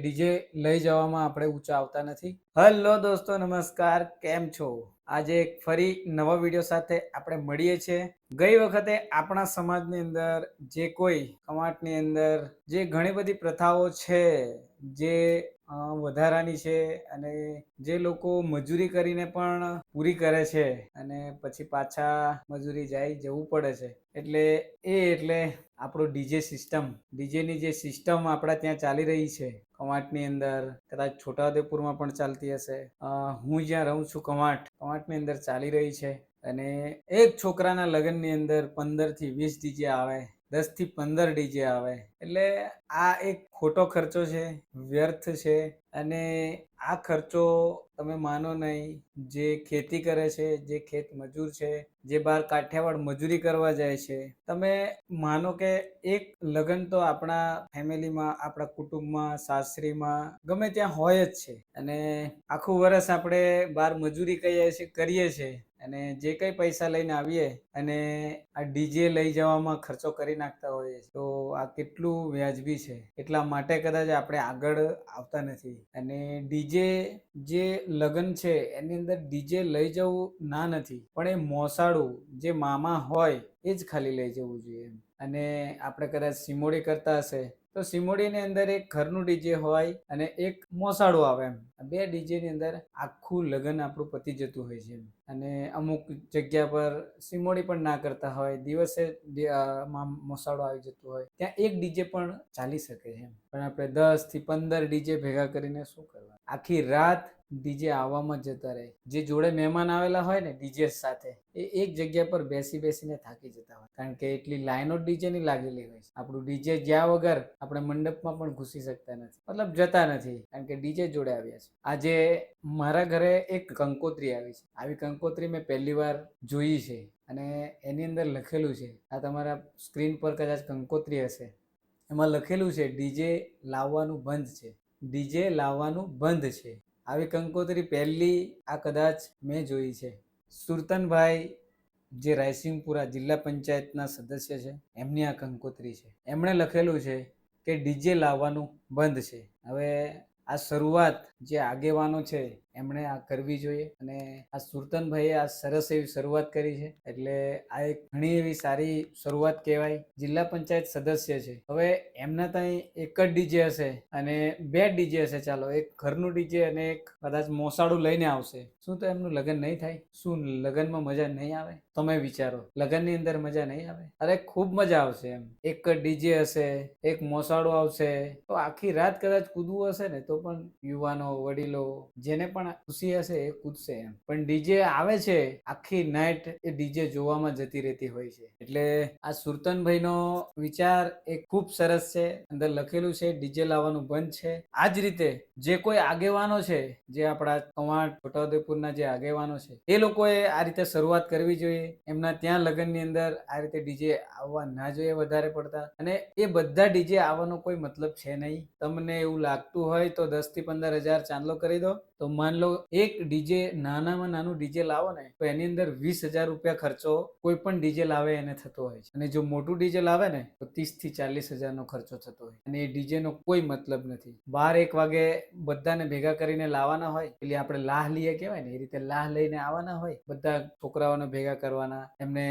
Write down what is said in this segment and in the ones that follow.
DJ લઈ જવામાં આપણે ઊંચા આવતા નથી. હેલો દોસ્તો, નમસ્કાર. કેમ છો? આજે એક ફરી નવા વીડિયો સાથે આપણે મળીએ છીએ. ગઈ વખતે આપણા સમાજની અંદર જે કોઈ કમાટની અંદર જે ઘણી બધી પ્રથાઓ છે, જે વધારાની છે અને જે લોકો મજૂરી કરીને પણ પૂરી કરે છે અને પછી પાછા મજૂરી જાય જવું પડે છે. એટલે એ એટલે આપણો ડીજે સિસ્ટમ. ડીજેની જે સિસ્ટમ આપણા ત્યાં ચાલી રહી છે. કવાંટની અંદર કદાચ છોટાઉદેપુરમાં પણ ચાલતી હશે. હું જ્યાં રહું છું કવાંટ કવાંટની અંદર ચાલી રહી છે અને એક છોકરાના લગ્નની અંદર પંદરથી વીસ ડીજે આવે. દસથી પંદર ડીજે આવે. એટલે આ એક ખોટો ખર્ચો છે, વ્યર્થ છે અને આ ખર્ચો તમે માનો નહીં, જે ખેતી કરે છે, જે ખેત મજૂર છે, જે બહાર કાઠિયાવાડ મજૂરી કરવા જાય છે, તમે માનો કે એક લગ્ન તો આપણા ફેમિલીમાં, આપણા કુટુંબમાં, સાસરીમાં ગમે ત્યાં હોય જ છે. અને આખું વર્ષ આપણે બહાર મજૂરી કહીએ છીએ કરીએ છીએ અને જે કંઈ પૈસા લઈને આવીએ અને આ ડીજે લઈ જવામાં ખર્ચો કરી નાખતા હોઈએ તો આ કેટલું વ્યાજબી છે. એટલા માટે કદાચ આપણે આગળ આવતા નથી. અને ડીજે જે લગ્ન છે, એની અંદર ડીજે લઈ જવું ના નથી, પણ એ મોસાળું જે મામા હોય, એ જ ખાલી લઈ જવું જોઈએ અને આપણે કદાચ સિમોડી કરતા હશે તો સિમોડીની અંદર એક ઘરનું ડીજે હોય અને એક મોસાળું આવે એમ. બે ડીજેની અંદર આખું લગ્ન આપણું પતી જતું હોય છે અને અમુક જગ્યા પર સિમોડી પણ ના કરતા હોય, દિવસે મોસાળો આવી જતું હોય, ત્યાં એક ડીજે પણ ચાલી શકે છે. પણ આપણે દસથી પંદર ડીજે ભેગા કરીને શું કરવા આખી રાત ડીજે આવવામાં જતા રહે. જે જોડે મહેમાન આવેલા હોય ને ડીજે સાથે, એ એક જગ્યા પર બેસી બેસીને થાકી જતા હોય. કારણ કે એટલી લાઈનો ડીજે ની લાગેલી હોય છે. આપણું ડીજે જ્યાં વગર આપણે મંડપમાં પણ ઘૂસી શકતા નથી. મતલબ જતા નથી, કારણ કે ડીજે જોડે આવ્યા છે. આજે મારા ઘરે એક કંકોત્રી આવી છે. આવી કંકોત્રી મેં પહેલી વાર જોઈ છે અને એની અંદર લખેલું છે, આ તમારા સ્ક્રીન પર કદાચ કંકોત્રી હશે. એમાં લખેલું છે, ડીજે લાવવાનું બંધ છે. ડીજે લાવવાનું બંધ છે. આવી કંકોત્રી પહેલી આ કદાચ મેં જોઈ છે. સુરતનભાઈ, જે રાયસિંહપુરા જિલ્લા પંચાયતના સદસ્ય છે, એમની આ કંકોત્રી છે. એમણે લખેલું છે કે ડીજે લાવવાનું બંધ છે. હવે આ શરૂઆત જે આગેવાનો છે એમણે આ કરવી જોઈએ. અને આ સુરતનભાઈએ આ સરસ એવી શરૂઆત કરી છે. એટલે આ એક ઘણી એવી સારી શરૂઆત કહેવાય. જિલ્લા પંચાયત સદસ્ય છે. હવે એમના ત્યાં એક જ ડીજે હશે અને બે ડીજે હશે. ચાલો, એક ઘરનું ડીજે અને એક કદાચ મોસાળું લઈને આવશે. શું તો એમનું લગ્ન નહીં થાય? શું લગ્નમાં મજા નહીં આવે? તમે વિચારો, લગ્નની અંદર મજા નહીં આવે? અરે, ખૂબ મજા આવશે એમ. એક ડીજે હશે, એક મોસાળું આવશે. તો આખી રાત કદાચ કૂદવું હશે ને, તો પણ યુવાનો, વડીલો, જેને પણ ખુશી હશે એ કૂદશે એમ. પણ ડીજે આવે છે, આખી નાઇટ એ ડીજે જોવામાં જતી રહેતી હોય છે. એટલે આ સુરતનભાઈનો વિચાર એ ખૂબ સરસ છે. અંદર લખેલું છે ડીજે લાવવાનું બંધ છે. આ જ રીતે જે કોઈ આગેવાનો છે, જે આપણા કવાંટ, છોટાઉદેપુરના જે આગેવાનો છે, એ લોકોએ આ રીતે શરૂઆત કરવી જોઈએ. એમના ત્યાં લગ્નની અંદર આ રીતે ડીજે આવવા ના જોઈએ વધારે પડતા. અને એ બધા ડીજે આવવાનો કોઈ મતલબ છે નહીં. તમને એવું લાગતું હોય તો દસથી પંદર હજાર ચાંદલો કરી દો. તો માન લો, એક ડીજે નાનામાં નાનું ડીજે લાવો ને, તો એની અંદર વીસ હજાર રૂપિયા ખર્ચો કોઈ પણ ડીજે લાવે એને થતો હોય છે. અને જો મોટું ડીજે લાવે ને, તો ત્રીસથી ચાલીસ હજારનો ખર્ચો થતો હોય અને એ ડીજે નો કોઈ મતલબ નથી. બાર એક વાગે બધાને ભેગા કરીને લાવવાના હોય, એટલે આપણે લાહ લઈએ કહેવાય ને, એ રીતે લાહ લઈને આવવાના હોય, બધા છોકરાઓને ભેગા કરવાના, એમને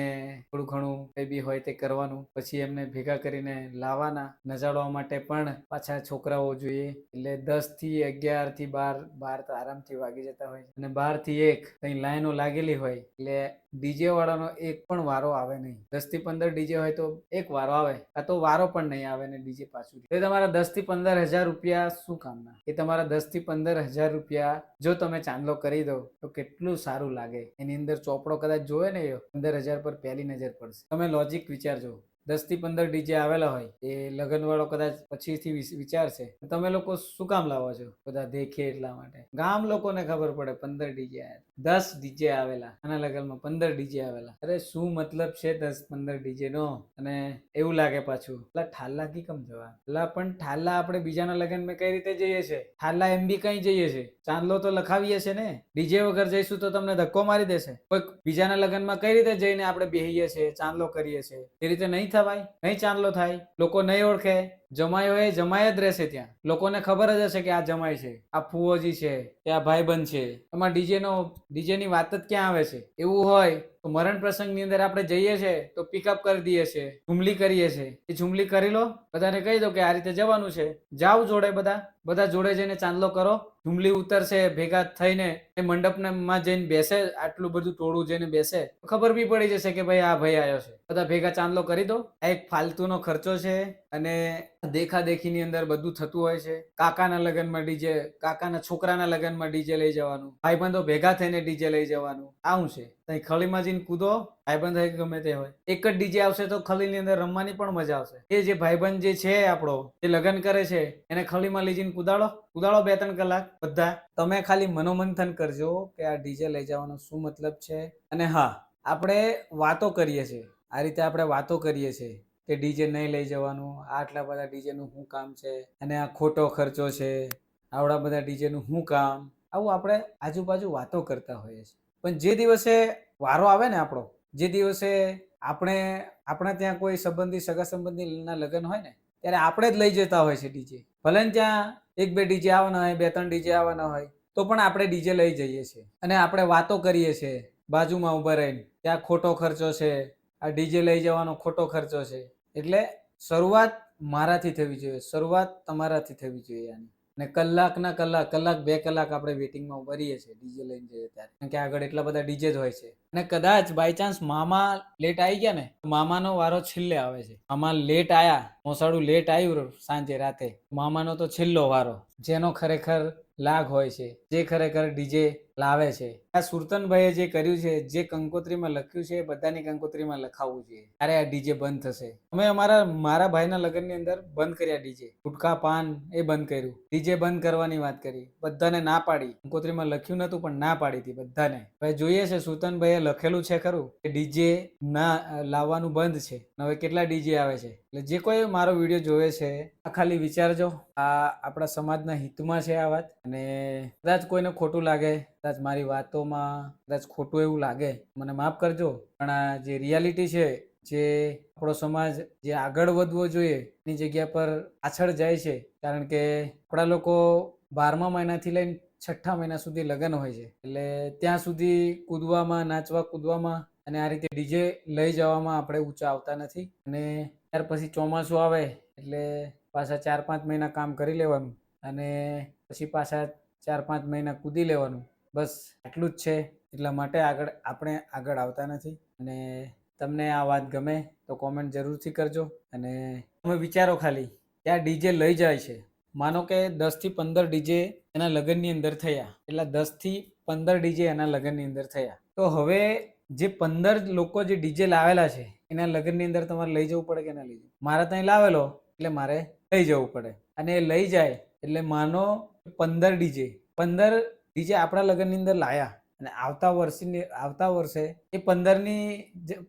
થોડું ઘણું કઈ બી હોય તે કરવાનું, પછી એમને ભેગા કરીને લાવવાના, નજાડવા માટે પણ પાછા છોકરાઓ જોઈએ. એટલે દસથી અગિયારથી બાર બાર આરામથી વાગી જતા હોય અને બારથી એક કઈ લાઈનો લાગેલી હોય, એટલે ડીજે વાળાનો એક પણ વારો આવે નહીં. દસથી પંદર ડીજે હોય તો એક વારો આવે, આ તો વારો પણ નહીં આવે ને ડીજે પાછું. એ તમારા દસથી પંદર હજાર રૂપિયા શું કામના? એ તમારા દસથી પંદર હજાર રૂપિયા જો તમે ચાંદલો કરી દો, તો કેટલું સારું લાગે. એની અંદર ચોપડો કદાચ જોવે ને પંદર હજાર પર પહેલી નજર પડશે. તમે લોજિક વિચારજો. દસથી પંદર ડીજે આવેલા હોય, એ લગન વાળો કદાચ પછીથી વિસ- વિચારશે. તમે લોકો શું કામ લાવો છો? બધા દેખે એટલા માટે. ગામ લોકોને ખબર પડે પંદર ડીજે દસ ડીજે આવેલા. આના લગ્નમાં પંદર ડીજે આવેલા. અરે શું મતલબ છે દસ પંદર ડીજે નો અને એવું લાગે પાછું. પેલા ઠાલા કી કમ જવા પેલા પણ ઠાલા આપણે બીજાના લગ્નમાં કઈ રીતે જઈએ છે ઠાલા એમ બી કઈ જઈએ છે ચાંદલો તો લખાવીએ છે ને? ડીજે વગર જઈશું તો તમને ધક્કો મારી દેશે. કોઈ બીજાના લગ્નમાં કઈ રીતે જઈને આપણે બેહીએ છીએ, ચાંદલો કરીએ છીએ? એ રીતે નહીં થવાય નહીં ચાંદલો થાય લોકો નહીં ઓળખે. જમાયો એ જમાય જ રહેશે ત્યાં. લોકોને ખબર જ હશે કે આ જમાય છે, આ ફુઓજી છે કે આ ભાઈબંધ છે. એમાં ડીજે નો ડીજે ની વાત જ ક્યાં આવે છે? એવું હોય તો મરણ પ્રસંગની અંદર આપણે જઈએ છે તો પિકઅપ કરી દઈએ છે ઝુમલી કરીએ છે. એ ઝુમલી કરી લો, બધાને કહી દો કે આ રીતે જવાનું છે. જાઓ જોડે બધા બધા જોડે જઈને ચાંદલો કરો. ઝુમલી ઉતરશે, ભેગા થઈને એ મંડપમાં જઈને બેસે, આટલું બધું ટોળું જઈને બેસે. ખબર બી પડી જશે કે ભાઈ આ ભાઈ આવ્યો છે. બધા ભેગા ચાંદલો કરી દો. આ એક ફાલતુનો ખર્ચો છે. અને દેખા ની અંદર બધું થતું હોય છે. કાકાના લગ્નમાં ડીજે, કાકાના છોકરાના લગ્નમાં ડીજે લઈ જવાનું. ભાઈબંધો ભેગા થઈને ડીજે લઈ જવાનું. આવું છે. ત્યાં ખળીમાં જઈને કૂદો, ભાઈબંધ ગમે તે હોય. એક જ ડીજે આવશે તો ખળીની અંદર રમવાની પણ મજા આવશે. એ જે ભાઈબંધ જે છે આપણો, જે લગ્ન કરે છે, એને ખળીમાં લઈ જઈને કુદાડો. કુદાડો બે ત્રણ કલાક બધા. તમે ખાલી મનોમંથન કરજો કે આ ડીજે લઈ જવાનો શું મતલબ છે. અને હા, આપણે વાતો કરીએ છીએ. આ રીતે આપણે વાતો કરીએ છીએ. કે ડીજે નહીં લઈ જવાનું, આટલા બધા ડીજેનું શું કામ છે? અને આ ખોટો ખર્ચો છે, આવડા બધા ડીજેનું શું કામ? આવું આપણે આજુબાજુ વાતો કરતા હોઈએ છીએ. પણ જે દિવસે વારો આવે ને આપણો, જે દિવસે આપણે, આપણા ત્યાં કોઈ સંબંધી સગા સંબંધીના લગ્ન હોય ને, ત્યારે આપણે જ લઈ જતા હોય છે ડીજે. ભલે ત્યાં એક બે ડીજે આવવાના હોય, બે ત્રણ ડીજે આવવાના હોય, તો પણ આપણે ડીજે લઈ જઈએ છીએ. અને આપણે વાતો કરીએ છીએ, બાજુમાં ઊભા રહીને ત્યાં ખોટો ખર્ચો છે, આ ડીજે લઈ જવાનો ખોટો ખર્ચો છે. એટલે શરૂઆત મારાથી થવી જોઈએ, શરૂઆત તમારાથી થવી જોઈએ આની. અને કલાકના કલાક કલાક બે કલાક આપણે વેટિંગમાં ઊભા છીએ, ડીજે લઈને જઈએ ત્યારે. કારણ કે આગળ એટલા બધા ડીજે જ હોય છે. અને કદાચ બાય ચાન્સ મામા લેટ આવી ગયા ને મામાનો વારો છેલ્લે આવે છે. મામા લેટ આયા, મોસાળું લેટ આવ્યું સાંજે રાતે. મામાનો તો છેલ્લો વારો, જેનો ખરેખર લાગ હોય છે. જે ખરેખર ડીજે લાવે છે. આ સુરતનભાઈએ જે કર્યું છે, જે કંકોત્રીમાં લખ્યું છે, એ બધાની કંકોત્રીમાં લખાવવું જોઈએ. ત્યારે આ ડીજે બંધ થશે. અમે અમારા, મારા ભાઈના લગ્નની અંદર બંધ કર્યા ડીજે ગુટકા પાન એ બંધ કર્યું. ડીજે બંધ કરવાની વાત કરી. બધાને ના પાડી. કંકોત્રીમાં લખ્યું નતું પણ ના પાડી હતી બધાને. હવે જોઈએ છે, સુરતનભાઈએ લખેલું છે ખરું કે ડીજે ના, લાવવાનું બંધ છે. હવે કેટલા ડીજે આવે છે? એટલે જે કોઈ મારો વીડિયો જોવે છે, આ ખાલી વિચારજો. આ આપણા સમાજના હિતમાં છે આ વાત. અને કદાચ કોઈને ખોટું લાગે, કદાચ મારી વાતોમાં કદાચ ખોટું એવું લાગે, મને માફ કરજો. પણ આ જે રિયાલિટી છે, જે આપણો સમાજ જે આગળ વધવો જોઈએ, એની જગ્યા પર પાછળ જાય છે. કારણ કે આપણા લોકો બારમા મહિનાથી લઈને છઠ્ઠા મહિના સુધી લગ્ન હોય છે. એટલે ત્યાં સુધી કૂદવામાં, નાચવા કૂદવામાં અને આ રીતે ડીજે લઈ જવામાં આપણે ઊંચા આવતા નથી. અને ત્યાર પછી ચોમાસું આવે, એટલે પાછા ચાર પાંચ મહિના કામ કરી લેવાનું. અને પછી પાછા ચાર પાંચ મહિના કૂદી લેવાનું. બસ આટલું જ છે. એટલા માટે આગળ, આપણે આગળ આવતા નથી. અને તમને આ વાત ગમે તો કોમેન્ટ જરૂરથી કરજો. અને તમે વિચારો ખાલી આ ડીજે લઈ જાય છે? માનો કે દસથી પંદર ડીજે એના લગ્નની અંદર થયા. એટલે દસથી પંદર ડીજે એના લગ્નની અંદર થયા. તો હવે જે પંદર લોકો જે ડીજે લાવેલા છે, એના લગ્નની અંદર તમારે લઈ જવું પડે કે ના લઈ જવું? મારે ત્યાં લાવેલો, એટલે મારે લઈ જવું પડે. અને એ લઈ જાય, એટલે માનો પંદર ડીજે. પંદર ડીજે આપણા લગ્નની અંદર લાયા અને આવતા વર્ષની, આવતા વર્ષે એ પંદરની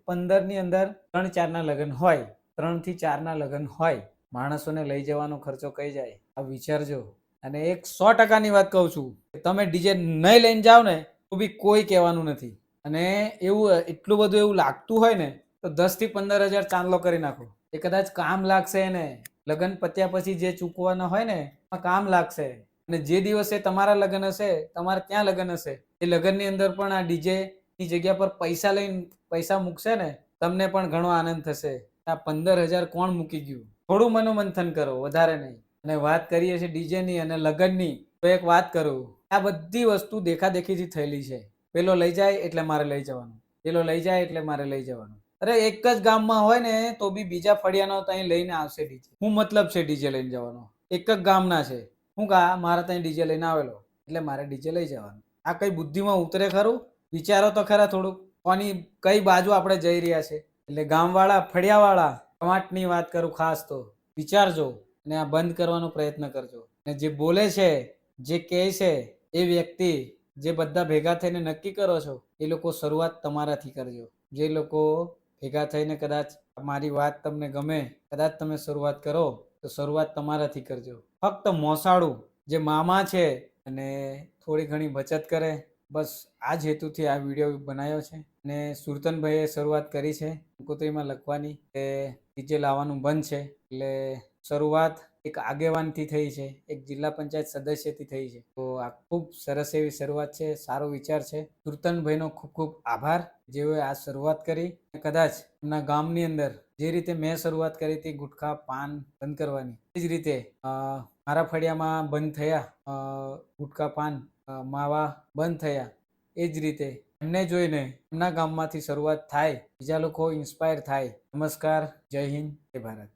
પંદરની અંદર ત્રણ ચારના લગ્ન હોય, ત્રણથી ચારના લગ્ન હોય, માણસોને લઈ જવાનો ખર્ચો કઈ જાય, આ વિચારજો. અને એક સો ટકાની વાત કહું છું, કે તમે ડીજે નહીં લઈને જાઓ ને, તો બી કોઈ કહેવાનું નથી. અને એવું, એટલું બધું એવું લાગતું હોય ને, તો દસથી પંદર હજાર ચાંદલો કરી નાખો. એ કદાચ કામ લાગશે ને લગ્ન પત્યા પછી જે ચૂકવાના હોય ને કામ લાગશે. અને જે દિવસે તમારા લગ્ન હશે, તમારે ત્યાં લગ્ન હશે? એ લગ્નની અંદર પણ આ ડીજે ની જગ્યા પર પૈસા લઈને પૈસા મૂકશે ને, તમને પણ ઘણો આનંદ થશે. આ પંદર હજાર કોણ મૂકી ગયું? થોડું મનોમંથન કરો, વધારે નહીં. અને વાત કરીએ છીએ ડીજેની અને લગ્નની, તો એક વાત કરું. આ બધી વસ્તુ દેખાદેખીથી થયેલી છે. પેલો લઈ જાય એટલે મારે લઈ જવાનું. પેલો લઈ જાય એટલે મારે લઈ જવાનું. અરે એક જ ગામમાં હોય ને, તો બી બીજા ફળિયાનો ત્યાં લઈને આવશે ડીજે હું મતલબ છે ડીજે લઈને જવાનો. એક જ ગામના છે. હું કા, મારે ત્યાં ડીજે લઈને આવેલો. એટલે મારે ડીજે લઈ જવાનું. આ કઈ બુદ્ધિમાં ઉતરે ખરું? વિચારો તો ખરા થોડુંક. કોની, કઈ બાજુ આપણે જઈ રહ્યા છે? એટલે ગામવાળા, ફળિયાવાળા, કમાટની વાત કરું ખાસ તો. વિચારજો અને આ બંધ કરવાનો પ્રયત્ન કરજો. અને જે બોલે છે, જે કહે છે, એ વ્યક્તિ જે બધા ભેગા થઈને નક્કી કરો છો, એ લોકો શરૂઆત તમારાથી કરજો. જે લોકો ભેગા થઈને કદાચ મારી વાત તમને ગમે, કદાચ તમે શરૂઆત કરો તો શરૂઆત તમારાથી કરજો. ફક્ત મોસાળું, જે મામા છે અને થોડી ઘણી બચત કરે. બસ આ જ હેતુથી આ વીડિયો બનાવ્યો છે ને સુરતનભાઈએ શરૂઆત કરી છે. કંકોત્રીમાં લખવાની કે ડીજે લાવવાનું બંધ છે. એટલે શરૂઆત એક આગેવાનથી થઈ છે, એક જિલ્લા પંચાયત સદસ્યથી થઈ છે. તો આ ખૂબ સરસ એવી શરૂઆત છે, સારો વિચાર છે. કીર્તનભાઈનો ખૂબ ખૂબ આભાર. જેઓએ આ શરૂઆત કરી, કદાચ એમના ગામની અંદર જે રીતે મેં શરૂઆત કરી હતી, ગુટખા પાન બંધ કરવાની, એ જ રીતે મારા ફળિયામાં બંધ થયા ગુટખા પાન માવા બંધ થયા, એ જ રીતે એમને જોઈને એમના ગામમાંથી શરૂઆત થાય, બીજા લોકો ઇન્સ્પાયર થાય. નમસ્કાર, જય હિન્દ, જય ભારત.